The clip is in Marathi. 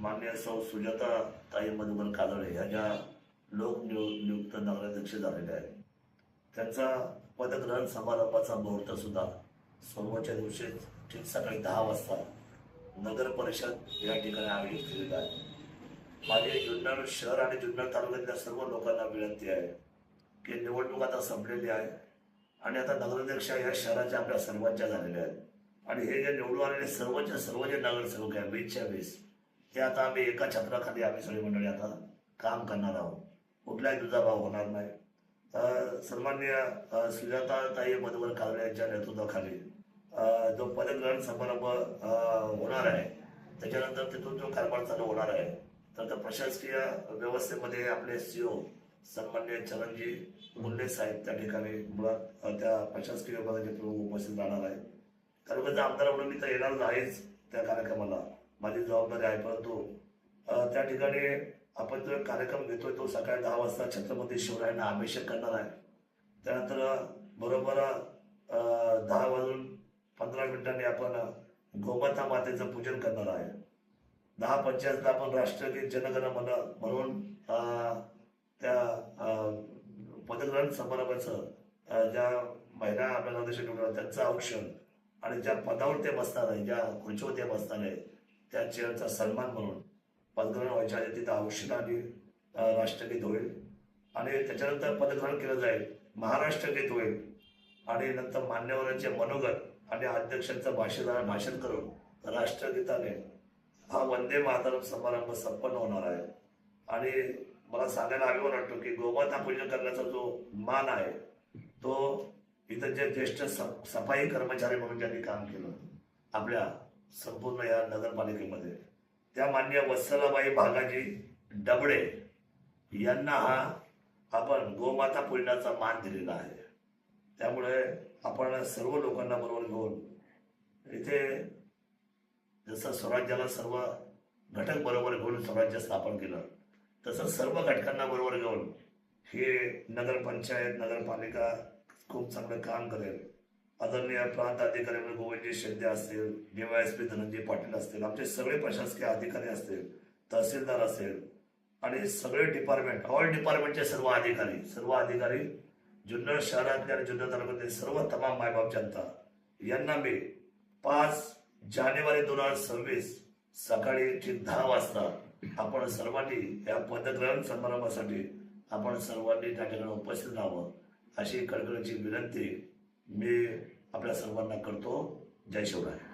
मान्य सौ सुजाता ताई मधुकर कादळे ह्या ज्या लोकनियु नियुक्त नगराध्यक्ष झालेल्या आहेत त्यांचा पदग्रहण समारंभाचा मुहूर्त सुद्धा सोमवारच्या दिवशी ठीक सकाळी दहा वाजता नगर परिषद या ठिकाणी आयोजित केलेला आहे. माझे जुन्नर शहर आणि जुन्नर तालुक्यातल्या सर्व लोकांना विनंती आहे की निवडणूक आता संपलेली आहे आणि आता नगराध्यक्ष या शहराच्या आपल्या सर्वांच्या झालेल्या आहेत. आणि हे जे निवडून आलेले सर्वच्या सर्व जे नगरसेवक आहे वीसच्या वीस ते आता आम्ही एका छत्राखाली आम्ही सगळी मंडळी आता काम करणार आहोत. कुठलाही दुजाभाव होणार नाही. सन्मान्य सन्माननीय अ, सुजाताताई मधुकर यांच्या नेतृत्वाखाली जो पदग्रहण समारंभ होणार आहे त्याच्यानंतर तिथून जो कारभार चालू होणार आहे तर त्या प्रशासकीय व्यवस्थेमध्ये आपले सीओ सन्मान्य चरणजी मुंडे साहेब त्या ठिकाणी मुळात त्या प्रशासकीय विभागाचे प्रमुख उपस्थित राहणार आहेत. कारण आमदार म्हणून मी तर येणारच आहेच त्या कार्यक्रमाला. माझी जबाबदारी आहे परंतु त्या ठिकाणी आपण जो कार्यक्रम घेतोय तो सकाळी दहा वाजता छत्रपती शिवरायांना अभिषेक करणार आहे. त्यानंतर बरोबर दहा वाजून पंधरा मिनिटांनी आपण गोमाता मातेचं पूजन करणार आहे. दहा पंचायतला आपण राष्ट्रगीत जनगण मन म्हणून त्या पदग्रहण समारंभाचं ज्या महिला आपल्या त्यांचं औक्षण आणि ज्या पदावर ते बसणार आहे ज्या खुर्चीवर ते बसणार आहे त्या चेअरचा सन्मान म्हणून पदग्रहण व्हायच्या आधी तिथं औषध आणि राष्ट्रगीत होईल. आणि त्याच्यानंतर पदग्रहण केलं जाईल. महाराष्ट्र गीत होईल. आणि नंतर मान्यवरांचे मनोगत आणि अध्यक्षांचं भाषण भाषण करून राष्ट्रगीताने हा वंदे मातरम समारंभ संपन्न होणार आहे. आणि मला सांगायला अभिमान वाटतो की गोमाता पूजन करण्याचा जो मान आहे तो इथं जे ज्येष्ठ सफाई कर्मचारी म्हणून ज्यांनी काम केलं आपल्या संपूर्ण या नगरपालिकेमध्ये. त्या मान्य वत्सलाबाई भागाजी डबडे यांना हा आपण गोमाता पुण्याचा मान दिलेला आहे. त्यामुळे आपण सर्व लोकांना बरोबर घेऊन इथे जसं स्वराज्याला सर्व घटक बरोबर घेऊन स्वराज्य स्थापन केलं तसं सर्व घटकांना बरोबर घेऊन हे नगरपंचायत नगरपालिका खूप चांगलं काम करेल. आदरणीय प्रांत अधिकारी म्हणजे गोविंदजी शिंदे असतील डीवायएसपी धनंजय पाटील असतील आमचे सगळे प्रशासकीय अधिकारी असतील तहसीलदार असेल आणि सगळे डिपार्टमेंट ऑल डिपार्टमेंटचे सर्व अधिकारी सर्व अधिकारी जुन्नर शहरातले आणि जुन्नर तालुक्यातले सर्व तमाम मायबाप जनता यांना मी पाच जानेवारी दोन हजार सव्वीस सकाळी ठीक दहा वाजता आपण सर्वांनी या पदग्रहण समारंभासाठी आपण सर्वांनी त्या ठिकाणी उपस्थित राहावं अशी कडकडीची विनंती मी आपल्या सर्वांना करतो. जय शिवराय.